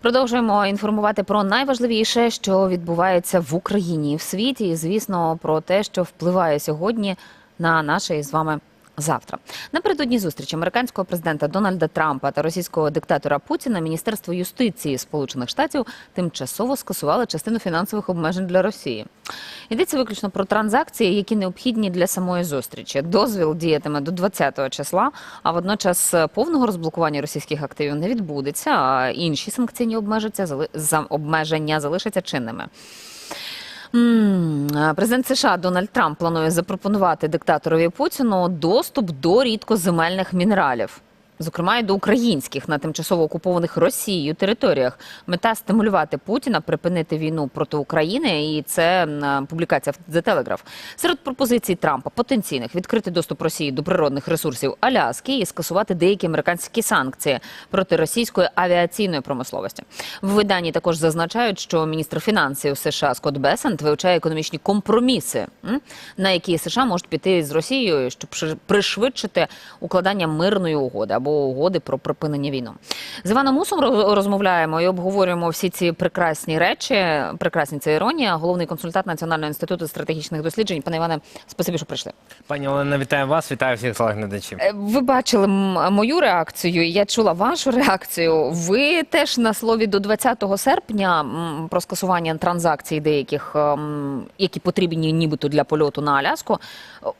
Продовжуємо інформувати про найважливіше, що відбувається в Україні і в світі, і звісно про те, що впливає сьогодні на наше із вами. Завтра напередодні зустрічі американського президента Дональда Трампа та російського диктатора Путіна Міністерство юстиції Сполучених Штатів тимчасово скасувало частину фінансових обмежень для Росії. Йдеться виключно про транзакції, які необхідні для самої зустрічі. Дозвіл діятиме до 20-го числа, а водночас повного розблокування російських активів не відбудеться. А інші санкційні обмеження обмеження залишаться чинними. Президент США Дональд Трамп планує запропонувати диктаторові Путіну доступ до рідкоземельних мінералів. Зокрема, і до українських на тимчасово окупованих Росією територіях. Мета стимулювати Путіна припинити війну проти України, і це публікація в The Telegraph. Серед пропозицій Трампа потенційних відкрити доступ Росії до природних ресурсів Аляски і скасувати деякі американські санкції проти російської авіаційної промисловості. В виданні також зазначають, що міністр фінансів США Скотт Бесент вивчає економічні компроміси, на які США можуть піти з Росією, щоб ши- пришвидшити укладання мирної угоди або угоди про припинення війни. З Іваном Мусом розмовляємо і обговорюємо всі ці прекрасні речі. Прекрасні це іронія. Головний консультант Національного інституту стратегічних досліджень. Пане Іване, спасибі, що прийшли. Пані Олена, вітаю вас, вітаю всіх телеглядачів. Е, Ви бачили мою реакцію, я чула вашу реакцію. Ви теж на слові до 20 серпня про скасування транзакцій деяких, ем, які потрібні нібито для польоту на Аляску,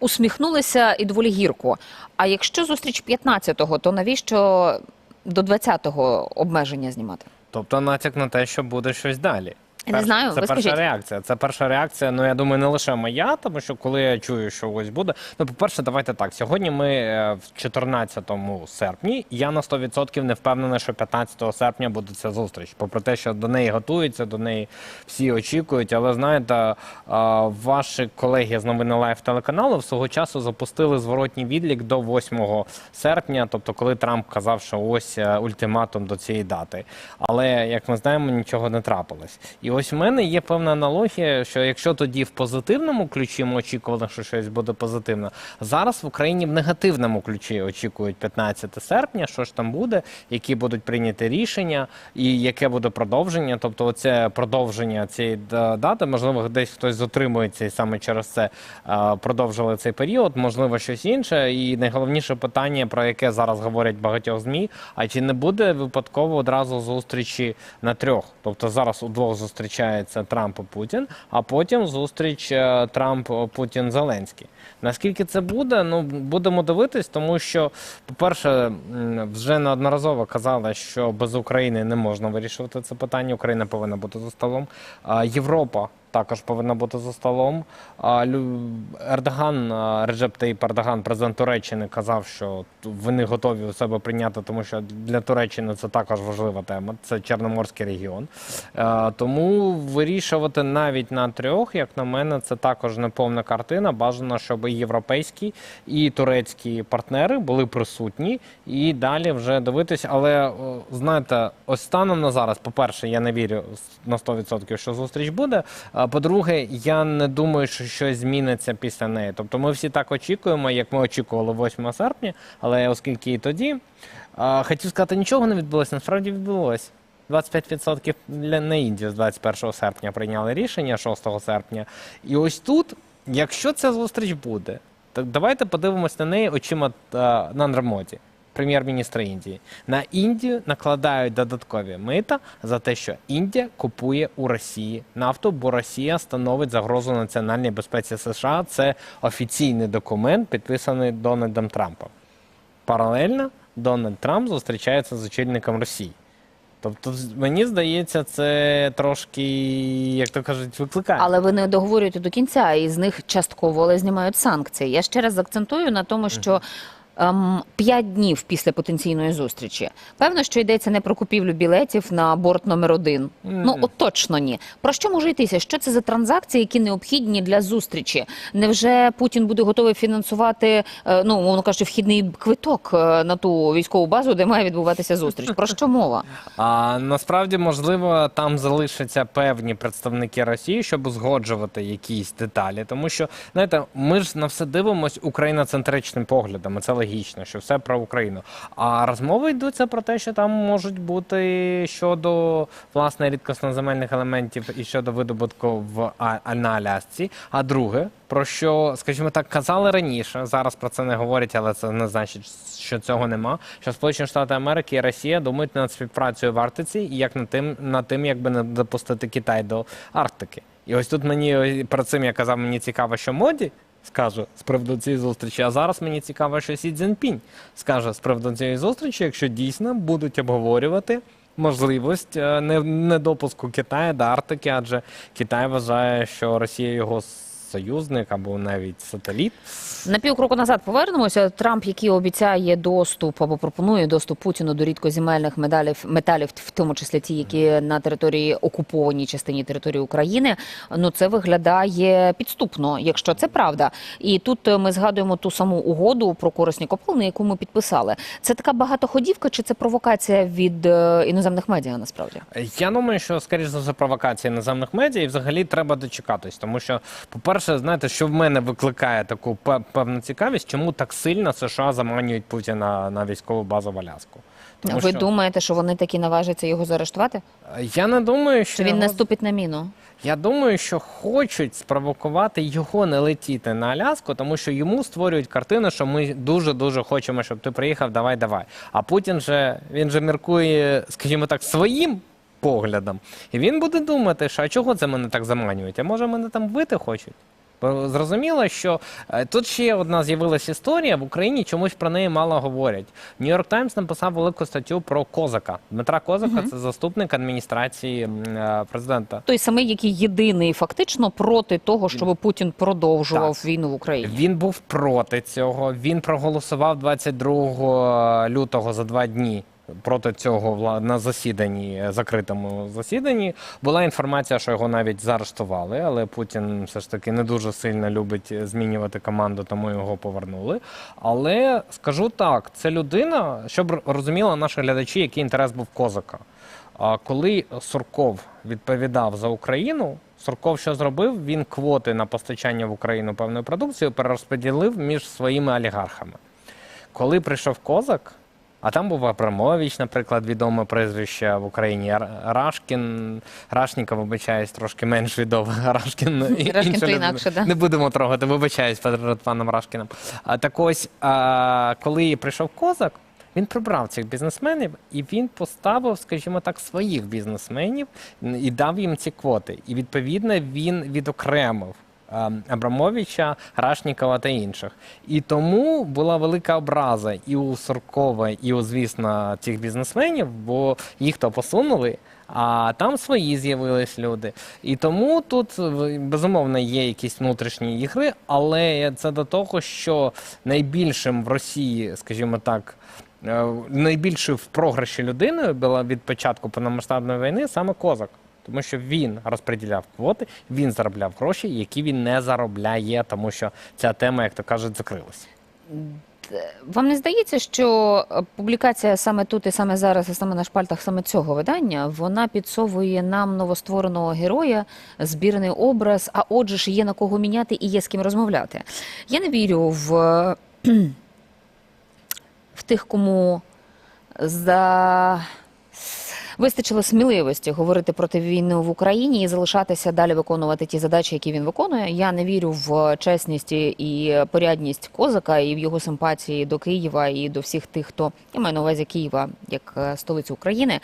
усміхнулися і доволі гірко. А якщо зустріч 15-го, то навіщо до 20-го обмеження знімати? Тобто натяк на те, що буде щось далі. Я не знаю, це ви перша скажіть. реакція. Це перша реакція. Ну я думаю, не лише моя, тому що коли я чую, що ось буде. Ну, по-перше, давайте так. Сьогодні ми е, в 14 серпні. Я на 100% не впевнений, що 15 серпня буде ця зустріч. Попри те, що до неї готуються, до неї всі очікують. Але знаєте, е, ваші колеги з новини Лайф телеканалу свого часу запустили зворотній відлік до 8 серпня, тобто коли Трамп казав, що ось е, ультиматум до цієї дати. Але як ми знаємо, нічого не трапилось. І ось в мене є певна аналогія, що якщо тоді в позитивному ключі ми очікували, що щось буде позитивно, зараз в Україні в негативному ключі очікують 15 серпня, що ж там буде, які будуть прийняті рішення, і яке буде продовження. Тобто, оце продовження цієї дати, можливо, десь хтось затримується і саме через це продовжили цей період, можливо, щось інше. І найголовніше питання, про яке зараз говорять багатьох змі: а чи не буде випадково одразу зустрічі на трьох? Тобто зараз удвох зустрічається Трамп і Путін, а потім зустріч е, Трамп Путін Зеленський. Наскільки це буде? Ну будемо дивитись, тому що, по-перше, вже неодноразово казали, що без України не можна вирішувати це питання. Україна повинна бути за столом. Європа також повинна бути за столом. Ердоган, Реджеп Таїп Ердоган, президент Туреччини, казав, що вони готові у себе прийняти, тому що для Туреччини це також важлива тема. Це Чорноморський регіон. Тому вирішувати навіть на трьох, як на мене, це також не повна картина. Бажано, щоб і європейські, і турецькі партнери були присутні і далі вже дивитись. Але знаєте, ось станом на зараз, по-перше, я не вірю на 100%, що зустріч буде. А по-друге, я не думаю, що щось зміниться після неї. Тобто ми всі так очікуємо, як ми очікували 8 серпня, але оскільки і тоді хотів сказати, нічого не відбулося, насправді відбулося. 25% для на Індію з 21 серпня прийняли рішення 6 серпня. І ось тут, якщо ця зустріч буде, то давайте подивимось на неї очима е, Нандра Моді, прем'єр-міністра Індії. На Індію накладають додаткові мита за те, що Індія купує у Росії нафту, бо Росія становить загрозу національній безпеці США. Це офіційний документ, підписаний Дональдом Трампом. Паралельно Дональд Трамп зустрічається з очільником Росії. Тобто, мені здається, це трошки, як то кажуть, викликає. Але ви не договорюєте до кінця, і з них частково але знімають санкції. Я ще раз акцентую на тому, що п'ять днів після потенційної зустрічі. Певно, що йдеться не про купівлю білетів на борт номер один. Ну от точно ні. Про що може йтися? Що це за транзакції, які необхідні для зустрічі? Невже Путін буде готовий фінансувати, е, ну мовно кажучи, вхідний квиток е, на ту військову базу, де має відбуватися зустріч? Про що мова? А насправді, можливо, там залишаться певні представники Росії, щоб узгоджувати якісь деталі. Тому що, знаєте, ми ж на все дивимось україноцентричним поглядом. Це логічно. що все про Україну. А розмови йдуться про те, що там можуть бути щодо власне рідкосноземельних елементів і щодо видобутку в А- на Алясці. А друге, про що, скажімо так, казали раніше, зараз про це не говорять, але це не значить, що цього нема. Що Сполучені Штати Америки і Росія думають над співпрацею в Арктиці і як над тим, над тим, як би не допустити Китай до Арктики. І ось тут мені перед цим я казав, мені цікаво, що моді скаже з приводу цієї зустрічі. А зараз мені цікаво, що Сі Цзіньпінь скаже з приводу цієї зустрічі, якщо дійсно будуть обговорювати можливість е, не- недопуску Китаю до Арктики, адже Китай вважає, що Росія його союзник або навіть сателіт. На півкроку назад повернемося. Трамп, який обіцяє доступ або пропонує доступ Путіну до рідкоземельних медалів металів, в тому числі ті, які на території окупованій частині території України. Ну це виглядає підступно, якщо це правда. І тут ми згадуємо ту саму угоду про корисні копалини, яку ми підписали. Це така багатоходівка, чи це провокація від е, іноземних медіа? Насправді Я думаю, що скоріш за все провокація іноземних медіа, і взагалі треба дочекатись, тому що, по-перше, знаєте, що в мене викликає таку певну цікавість, чому так сильно США заманюють Путіна на військову базу в Аляску. Тому ви що думаєте, що вони таки наважаться його заарештувати? я не думаю, що Що він його- наступить на міну? Я думаю, що хочуть спровокувати його не летіти на Аляску, тому що йому створюють картину, що ми дуже дуже хочемо, щоб ти приїхав. Давай, давай. А Путін же він же міркує, скажімо так, своїм поглядом, і він буде думати, що а чого це мене так заманюють? А може мене там вбити хочуть? Бо Зрозуміло, що е, тут ще одна з'явилася історія в Україні, чомусь про неї мало говорять. Нью-Йорк Таймс написав велику статтю про Козака. Дмитра Козака це заступник адміністрації е, президента. той самий, який єдиний фактично проти того, щоб Путін продовжував війну в Україні. Він був проти цього. Він проголосував 22 лютого за два дні. Проти цього на засіданні, закритому засіданні була інформація, що його навіть заарештували, але Путін все ж таки не дуже сильно любить змінювати команду, тому його повернули. Але скажу так, це людина, щоб р- розуміли наші глядачі, який інтерес був козака. А коли Сурков відповідав за Україну, Сурков що зробив? Він квоти на постачання в Україну певної продукції перерозподілив між своїми олігархами. Коли прийшов козак, а там був Абрамович, наприклад, відоме прізвище в Україні. Рашкін, Рашніков, вибачаюсь, трошки менш відомий. Рашкін, Рашкін людина. інакше, да. Не будемо трогати, вибачаюсь перед паном Рашкіним. А так ось, а, коли прийшов козак, він прибрав цих бізнесменів і він поставив, скажімо так, своїх бізнесменів і дав їм ці квоти. І відповідно він відокремив. Ем, Абрамовича, Рашнікова та інших. І тому була велика образа і у Суркова, і у, звісно, цих бізнесменів, бо їх то посунули, а там свої з'явились люди. І тому тут безумовно є якісь внутрішні ігри, але це до того, що найбільшим в Росії, скажімо так, е, найбільшою в програші людиною була від початку повномасштабної війни саме козак. Тому що він розподіляв квоти, він заробляв гроші, які він не заробляє, тому що ця тема, як то кажуть, закрилась. Вам не здається, що е, публікація саме тут і саме зараз, і саме на шпальтах саме цього видання, вона підсовує нам новоствореного героя, збірний образ, а отже ж є на кого міняти і є з ким розмовляти. Я не вірю в, в тих, кому за вистачило сміливості говорити проти війни в Україні і залишатися далі виконувати ті задачі, які він виконує. Я не вірю в чесність і порядність козака і в його симпатії до Києва і до всіх тих, хто я маю на увазі Києва як е, столицю України.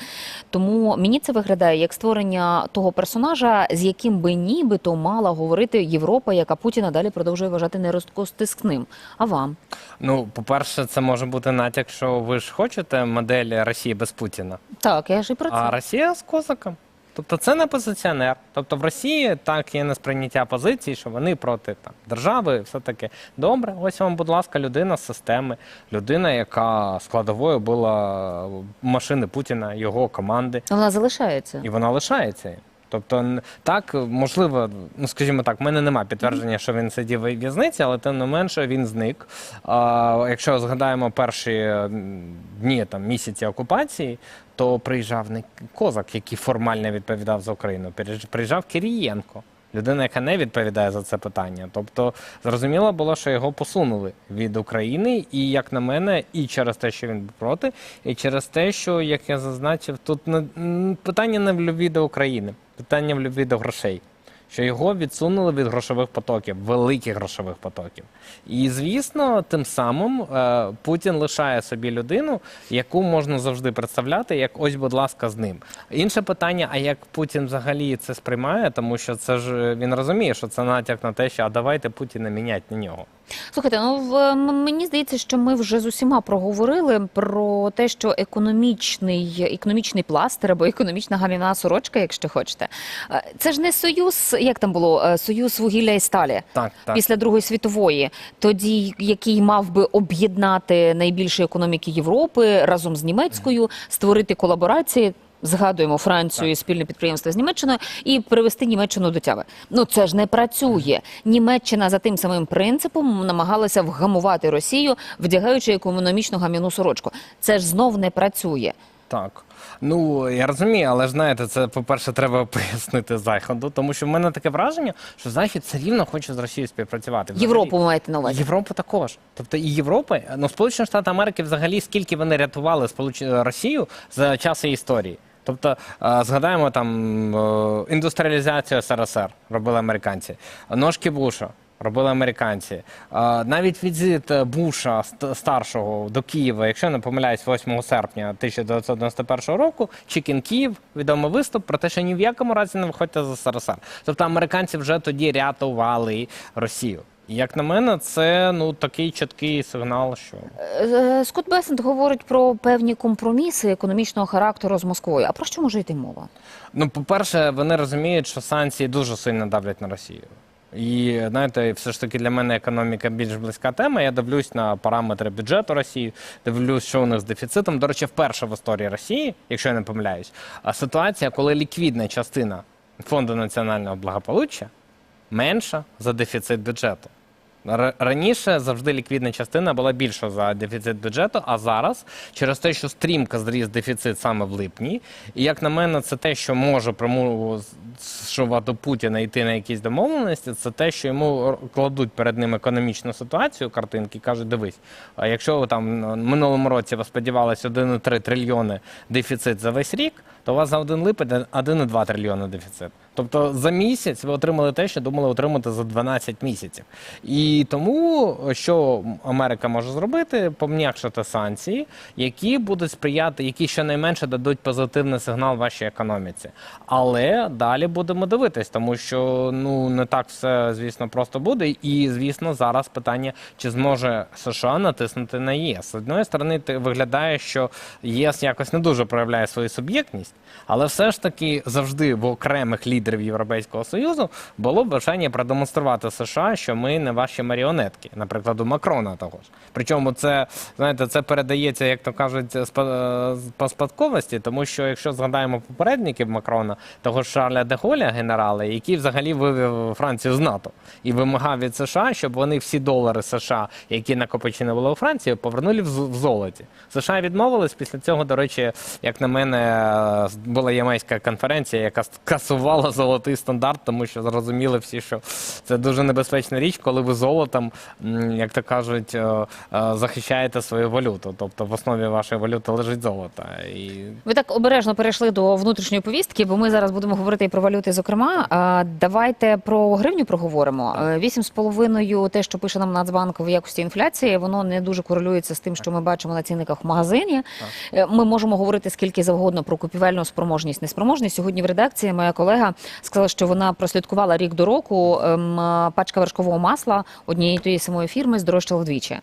Тому мені це виглядає як створення того персонажа, з яким би нібито мала говорити Європа, яка Путіна далі продовжує вважати нерозкостискним. А вам? Ну, по-перше, це може бути натяк, що ви ж хочете модель Росії без Путіна. Так, я ж і. А Росія з козаком. Тобто це не позиціонер. Тобто в Росії так є несприйняття позиції, що вони проти там, держави, все таке. Добре, ось вам, будь ласка, людина з системи, людина, яка складовою була машини Путіна, його команди, Вона залишається. і вона лишається. Тобто, так, можливо, ну скажімо так, в мене немає підтвердження, що він сидів у в'язниці, але тим не менше він зник. А, якщо згадаємо перші дні там місяці окупації, то приїжджав не козак, який формально відповідав за Україну. Приїжджав Кирієнко. Людина, яка не відповідає за це питання. Тобто, зрозуміло було, що його посунули від України, і як на мене, і через те, що він був проти, і через те, що як я зазначив, тут не питання не в любві до України, питання в любві до грошей. Що його відсунули від грошових потоків, великих грошових потоків. І звісно, тим самим е, Путін лишає собі людину, яку можна завжди представляти, як ось, будь ласка, з ним. Інше питання: а як Путін взагалі це сприймає, тому що це ж е, він розуміє, що це натяк на те, що а давайте Путіна міняти на нього. Слухайте, ну в мені здається, що ми вже з усіма проговорили про те, що економічний економічний пластир або економічна гамівна сорочка, якщо хочете, е, це ж не союз, як там було е, союз вугілля і сталі. Так, так. Після Другої світової, тоді який мав би об'єднати найбільші економіки Європи разом з німецькою, створити колаборації. Згадуємо Францію і спільне підприємство з Німеччиною і привести Німеччину до тяви. Ну це ж не працює. Німеччина за тим самим принципом намагалася вгамувати Росію, вдягаючи економічну гам'яну сорочку. Це ж знов не працює. Так. Ну, я розумію, але ж знаєте, це, по-перше, треба пояснити Заходу, тому що в мене таке враження, що Захід все рівно хоче з Росією співпрацювати. Взагалі. Європу ви маєте на увазі. Європа також. Тобто і Європа, ну Сполучені Штати Америки взагалі скільки вони рятували Сполуч... Росію за час історії. Тобто е, згадаємо там е, індустріалізацію СРСР робили американці, ножки Буша. Робили американці. Навіть візит е, Буша ст- старшого до Києва, якщо не помиляюсь, 8 серпня 1991 року, Чікін Київ, відомий виступ про те, що ні в якому разі не виходьте з СРСР. Тобто американці вже тоді рятували Росію. Як на мене, це ну такий чіткий сигнал, що Е, Скотт Бесент говорить про певні компроміси економічного характеру з Москвою. А про що може йти мова? ну, по-перше, вони розуміють, що санкції дуже сильно давлять на Росію. І знаєте, все ж таки для мене економіка більш близька тема. Я дивлюсь на параметри бюджету Росії, дивлюсь, що у них з дефіцитом. До речі, вперше в історії Росії, якщо я не помиляюсь, а ситуація, коли ліквідна частина фонду національного благополуччя менша за дефіцит бюджету. Раніше завжди ліквідна частина була більша за дефіцит бюджету, а зараз через те, що стрімко зріс дефіцит саме в липні, і як на мене, це те, що може примушувати Путіна йти на якісь домовленості, це те, що йому кладуть перед ним економічну ситуацію, картинки, кажуть, дивись, а якщо ви там в минулому році ви сподівалися 1,3 трильйони дефіцит за весь рік, то у вас за один липень 1,2 трильйони дефіцит. Тобто за місяць ви отримали те, що думали отримати за 12 місяців. І тому що Америка може зробити, пом'якшити санкції, які будуть сприяти, які щонайменше дадуть позитивний сигнал вашій економіці. Але далі будемо дивитись, тому що ну не так все, звісно, просто буде. І звісно, зараз питання, чи зможе США натиснути на ЄС. З одної сторони, ти виглядає, що ЄС якось не дуже проявляє свою суб'єктність, але все ж таки завжди в окремих лідерів Європейського союзу було бажання продемонструвати США, що ми не ваші маріонетки, наприклад, у Макрона того ж. Причому це знаєте, це передається, як то кажуть, по спадковості, тому що якщо згадаємо попередників Макрона, того ж Шарля де Голля, генерала, який взагалі вивів Францію з НАТО і вимагав від США, щоб вони всі долари США, які накопичені були у Франції, повернули в золоті. США відмовились. Після цього, до речі, як на мене, була ямайська конференція, яка скасувала золотий стандарт, тому що зрозуміли всі, що це дуже небезпечна річ, коли ви золотом, як то кажуть, е, е, захищаєте свою валюту. Тобто в основі вашої валюти лежить золото. І Ви так обережно перейшли до внутрішньої повістки, бо ми зараз будемо говорити і про валюти. Зокрема, давайте про гривню проговоримо. Е, 8,5 те, що пише нам Нацбанк в якості інфляції, воно не дуже корелюється з тим, що ми бачимо на цінниках в магазині. Е, Ми можемо говорити скільки завгодно про купівельну спроможність, неспроможність. Сьогодні в редакції моя колега сказала, що вона прослідкувала рік до року. ем, Пачка вершкового масла однієї тієї самої фірми здорожчала вдвічі.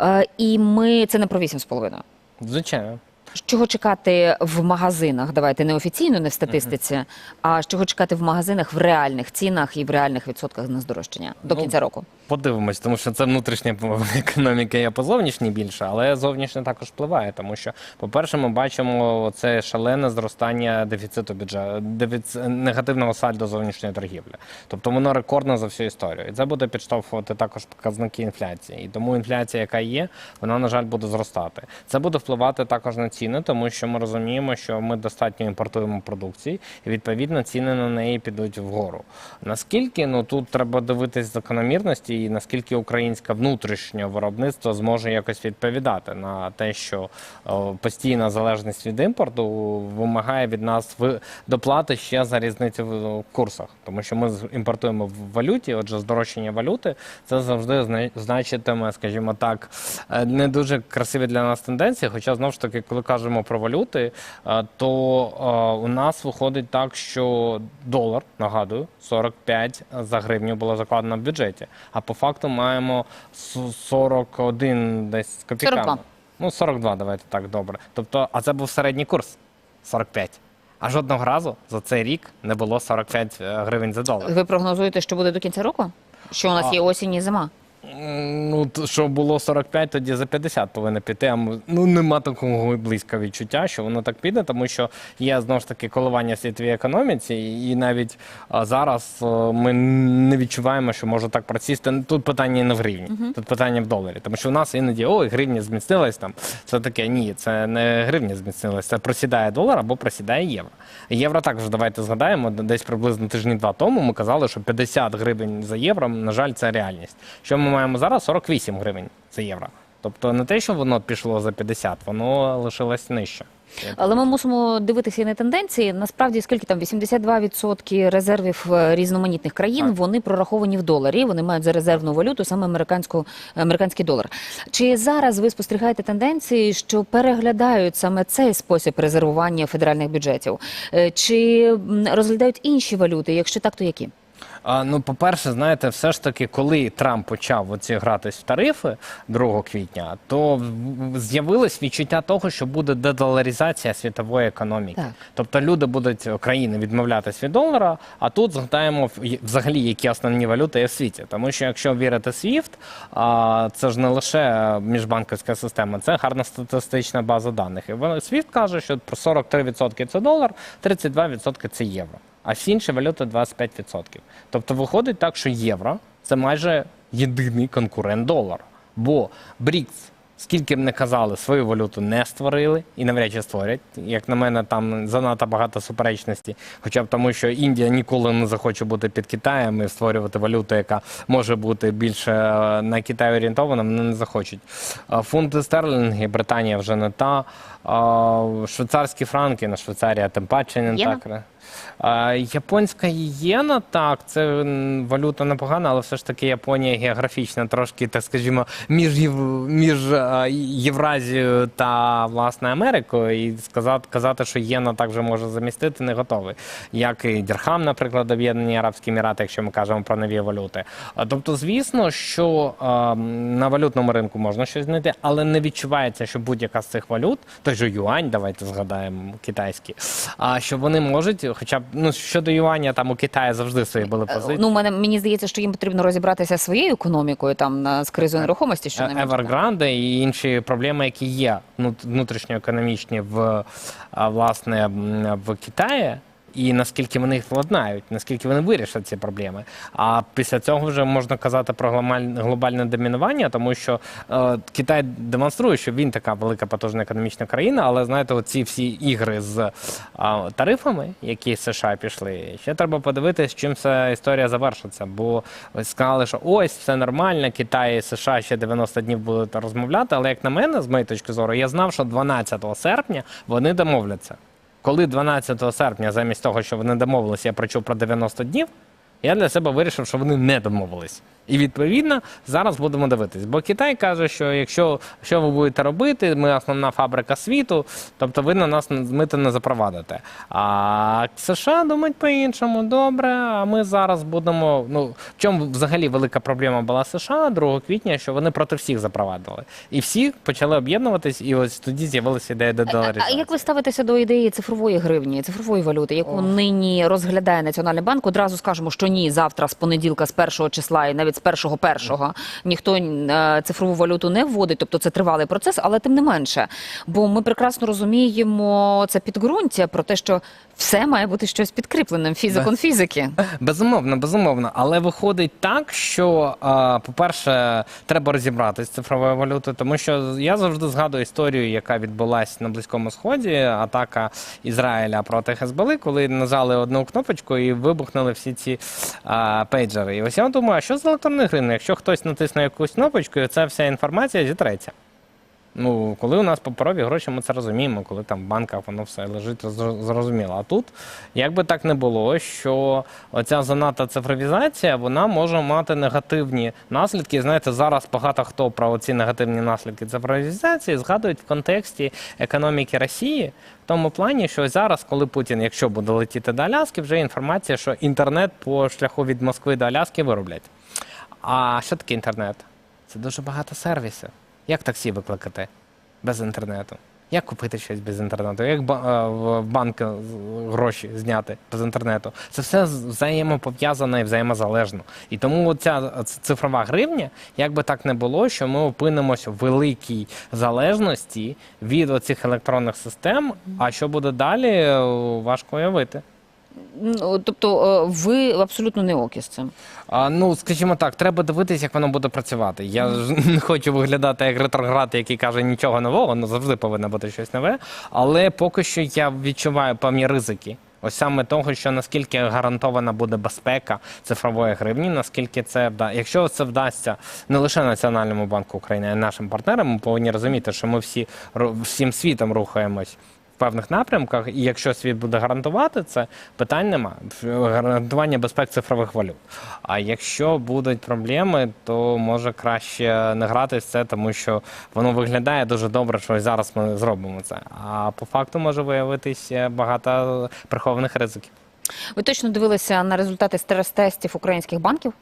Е, І ми це не про 8,5. звичайно. Чого чекати в магазинах? Давайте не офіційно, не в статистиці, а чого чекати в магазинах в реальних цінах і в реальних відсотках на здорожчання до Ну, кінця року? Подивимось, тому що це внутрішня економіка є по зовнішній більше, але зовнішня також впливає, тому що, по-перше, ми бачимо це шалене зростання дефіциту бюджету, дефіц... негативного сальдо зовнішньої торгівлі. Тобто воно рекордне за всю історію. І це буде підштовхувати також показники інфляції. І тому інфляція, яка є, вона, на жаль, буде зростати. Це буде впливати також на ціни, тому що ми розуміємо, що ми достатньо імпортуємо продукції, і відповідно ціни на неї підуть вгору. Наскільки ну тут треба дивитись закономірності, і наскільки українське внутрішнє виробництво зможе якось відповідати на те, що постійна залежність від імпорту вимагає від нас доплати ще за різницю в курсах, тому що ми імпортуємо в валюті. Отже, здорожчання валюти це завжди значитиме, скажімо так, е, не дуже красиві для нас тенденції. Хоча знову ж таки, коли кажемо про валюти, е, то е, у нас виходить так, що долар, нагадую, 45 за гривню було закладено в бюджеті. А по факту маємо 41 десь з копійками. 42. Ну, 42, давайте так, добре. Тобто, а це був середній курс 45. А жодного разу за цей рік не було 45 гривень за долар. Ви прогнозуєте, що буде до кінця року? Що у нас А. є осінь і зима? Ну, що було 45, тоді за 50 повинно піти. А ну нема такого близького відчуття, що воно так піде, тому що є знову ж таки коливання світовій економіці, і навіть зараз а, ми не відчуваємо, що може так просісти. Тут питання не в гривні, тут питання в доларі. Тому що у нас іноді ой, гривня зміцнилась там. Це таке. Ні, це не гривня зміцнилась, це просідає долар або просідає євро. Євро також давайте згадаємо, десь приблизно тижні два тому ми казали, що 50 гривень за євро, на жаль, це реальність. Що ми маємо зараз? 48 гривень за євро. Тобто не те, що воно пішло за 50, воно лишилось нижче. Але ми мусимо дивитися і на тенденції. Насправді, скільки там 82% резервів е, різноманітних країн Так. вони прораховані в доларі. Вони мають за резервну валюту саме американську американський долар. Чи зараз ви спостерігаєте тенденції, що переглядають саме цей спосіб резервування федеральних бюджетів? Е, Чи розглядають інші валюти? Якщо так, то які? А, ну, по-перше, знаєте, все ж таки, коли Трамп почав оці гратись в тарифи 2 квітня, то з'явилось відчуття того, що буде дедоларизація світової економіки. Так. Тобто люди будуть країни відмовлятися від долара, а тут згадаємо взагалі, які основні валюти є в світі. Тому що якщо вірити SWIFT, а, це ж не лише міжбанківська система, це гарна статистична база даних. І SWIFT каже, що про 43% це долар, 32% це євро. А всі інші валюти 25%. Тобто виходить так, що євро це майже єдиний конкурент долара. Бо БРІКС, скільки б не казали, свою валюту не створили і навряд чи створять. Як на мене, там занадто багато суперечностей. Хоча б тому, що Індія ніколи не захоче бути під Китаєм і створювати валюту, яка може бути більше е, на Китай орієнтована, вони не захочуть. Фунти стерлінги, Британія вже не та. А, Швейцарські франки на Швейцарія тим паче не так. Японська єна, так, це валюта непогана, але все ж таки Японія географічно трошки, так скажімо, між, між Євразією та власне Америкою. І сказати, казати, що єна так же може замістити, не готовий. Як і Дірхам, наприклад, Об'єднані Арабські Емірати, якщо ми кажемо про нові валюти. Тобто, звісно, що на валютному ринку можна щось знайти, але не відчувається, що будь-яка з цих валют, той же юань, давайте згадаємо китайський, а що вони можуть, хоча б ну щодо юаня, там у Китаї завжди свої були позиції. Ну, мене мені здається, що їм потрібно розібратися своєю економікою там на з кризою нерухомості, що не Evergrande і інші проблеми, які є ну, внутрішньоекономічні в власне в Китаї. І наскільки вони їх владнають, наскільки вони вирішать ці проблеми. А після цього вже можна казати про глобальне, домінування, тому що е, Китай демонструє, що він така велика потужна економічна країна, але знаєте, оці всі ігри з е, тарифами, які з США пішли, ще треба подивитися, чим ця історія завершиться. Бо сказали, що ось все нормально, Китай і США ще 90 днів будуть розмовляти. Але як на мене, з моєї точки зору, я знав, що 12 серпня вони домовляться. Коли 12 серпня, замість того, що вони домовилися, я прочув про 90 днів, я для себе вирішив, що вони не домовились. І відповідно зараз будемо дивитись. Бо Китай каже, що якщо що ви будете робити, ми основна фабрика світу, тобто ви на нас мити не запровадите. А США думають по-іншому, добре. А ми зараз будемо. Ну в чому взагалі велика проблема була США 2 квітня, що вони проти всіх запровадили. І всі почали об'єднуватись, і ось тоді з'явилася ідея А дедоларизації. як ви ставитеся до ідеї цифрової гривні, цифрової валюти, яку нині розглядає Національний банк? Одразу скажемо, що ні, завтра з понеділка, з першого числа і навіть з першого першого ніхто е, цифрову валюту не вводить, тобто це тривалий процес, але тим не менше. Бо ми прекрасно розуміємо це підґрунтя про те, що все має бути щось підкріпленим фізикон фізики. Безумовно, безумовно. Але виходить так, що, по-перше, треба розібратися з цифровою валютою, тому що я завжди згадую історію, яка відбулася на Близькому Сході, атака Ізраїля проти Хезболи, коли нажали одну кнопочку і вибухнули всі ці а, пейджери. І ось я думаю, а що з електронною гривнею? Якщо хтось натисне якусь кнопочку, і ця вся інформація зітреться. Ну, коли у нас паперові гроші, ми це розуміємо, коли там в банках воно все лежить зро- зрозуміло. А тут, як би так не було, що оця занадта цифровізація, вона може мати негативні наслідки. Знаєте, зараз багато хто про ці негативні наслідки цифровізації згадують в контексті економіки Росії, в тому плані, що зараз, коли Путін, якщо буде летіти до Аляски, вже інформація, що інтернет по шляху від Москви до Аляски вироблять. А що таке інтернет? Це дуже багато сервісів. Як таксі викликати без інтернету? Як купити щось без інтернету? Як е, в банк е, гроші зняти без інтернету? Це все взаємопов'язано і взаємозалежно. І тому ця цифрова гривня, як би так не було, що ми опинимося в великій залежності від оцих електронних систем. А що буде далі, е, важко уявити. Ну, Тобто е, ви абсолютно не окі з цим. А, ну, скажімо так, треба дивитися, як воно буде працювати. Я ж не хочу виглядати як ретроград, який каже нічого нового, ну завжди повинно бути щось нове. Але поки що я відчуваю певні ризики. Ось саме того, що наскільки гарантована буде безпека цифрової гривні, наскільки це вда... Якщо це вдасться не лише Національному банку України, а й нашим партнерам, ми повинні розуміти, що ми всі всім світом рухаємось певних напрямках, і якщо світ буде гарантувати це, питань нема. Гарантування безпек цифрових валют. А якщо будуть проблеми, то може краще не грати в це, тому що воно виглядає дуже добре, що зараз ми зробимо це. А по факту може виявитися багато прихованих ризиків. Ви точно дивилися на результати стрес-тестів українських банків?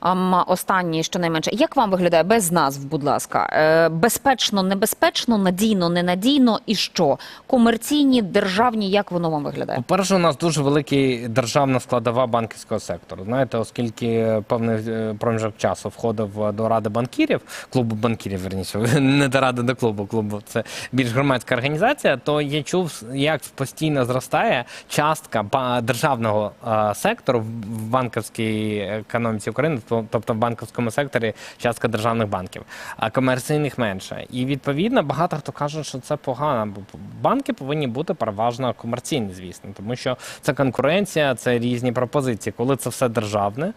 Ам, останні, щонайменше. Як вам виглядає без назв, будь ласка? Е, безпечно, небезпечно, надійно, ненадійно і що? Комерційні, державні, як воно вам виглядає? По-перше, у нас дуже великий державна складова банківського сектору. Знаєте, оскільки певний е, проміжок часу входив е, до ради банкірів, клубу банкірів, верніше, не до ради до клубу, клубу це більш громадська організація, то я чув, як постійно зростає частка державного е, сектору в- банківській економіці України, тобто в банківському секторі частка державних банків, а комерційних менше. І відповідно багато хто каже, що це погано, бо банки повинні бути переважно комерційні, звісно, тому що це конкуренція, це різні пропозиції. Коли це все державне,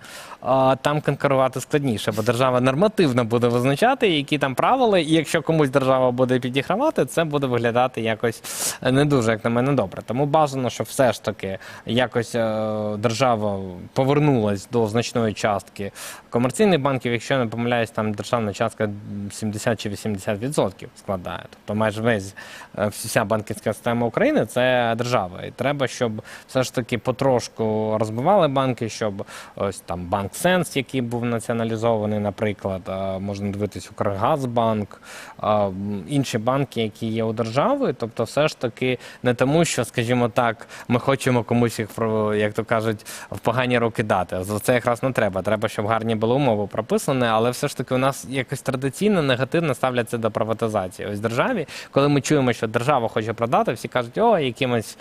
там конкурувати складніше, бо держава нормативно буде визначати, які там правила, і якщо комусь держава буде підігравати, це буде виглядати якось не дуже, як на мене, добре. Тому бажано, щоб все ж таки якось е, держава повернулась до значної частки комерційних банків, якщо я не помиляюсь, там державна частка 70 чи 80% складає. Тобто майже весь е, вся банківська система України це держава. І треба, щоб все ж таки потрошку розбивали банки, щоб ось там банк Сенс, який був націоналізований, наприклад, е, можна дивитись Укргазбанк, е, інші банки, які є у держави. Тобто, все ж таки не тому, що, скажімо так, ми хочемо комусь їх як то кажуть, в погані руки дати. За це якраз не треба. Треба, щоб гарні були умови прописані, але все ж таки у нас якось традиційно негативно ставляться до приватизації. Ось державі, коли ми чуємо, що держава хоче продати, всі кажуть, о, якимось.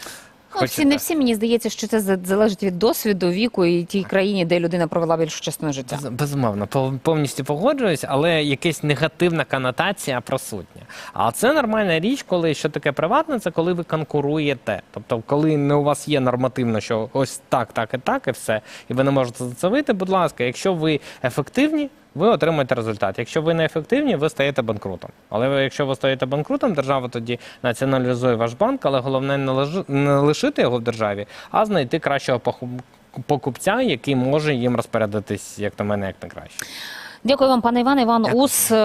Ну, всі, не всі, мені здається, що це залежить від досвіду, віку і тій країні, де людина провела більшу частину життя. Без- Безумовно, пов- повністю погоджуюсь, але якась негативна конотація присутня. А це нормальна річ, коли що таке приватне, це коли ви конкуруєте. Тобто, коли не у вас є нормативно, що ось так, так і так, і все, і ви не можете за це вийти, будь ласка, якщо ви ефективні. Ви отримаєте результат. Якщо ви не ефективні, ви стаєте банкрутом. Але якщо ви стаєте банкрутом, держава тоді націоналізує ваш банк, але головне не, лишити його в державі, а знайти кращого покупця, який може їм розпорядитись, як на мене, як найкраще. Дякую вам, пане Іване. Іван Дякую. Ус, е,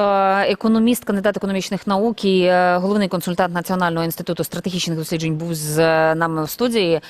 економіст, кандидат економічних наук і е, головний консультант Національного інституту стратегічних досліджень, був з е, нами в студії.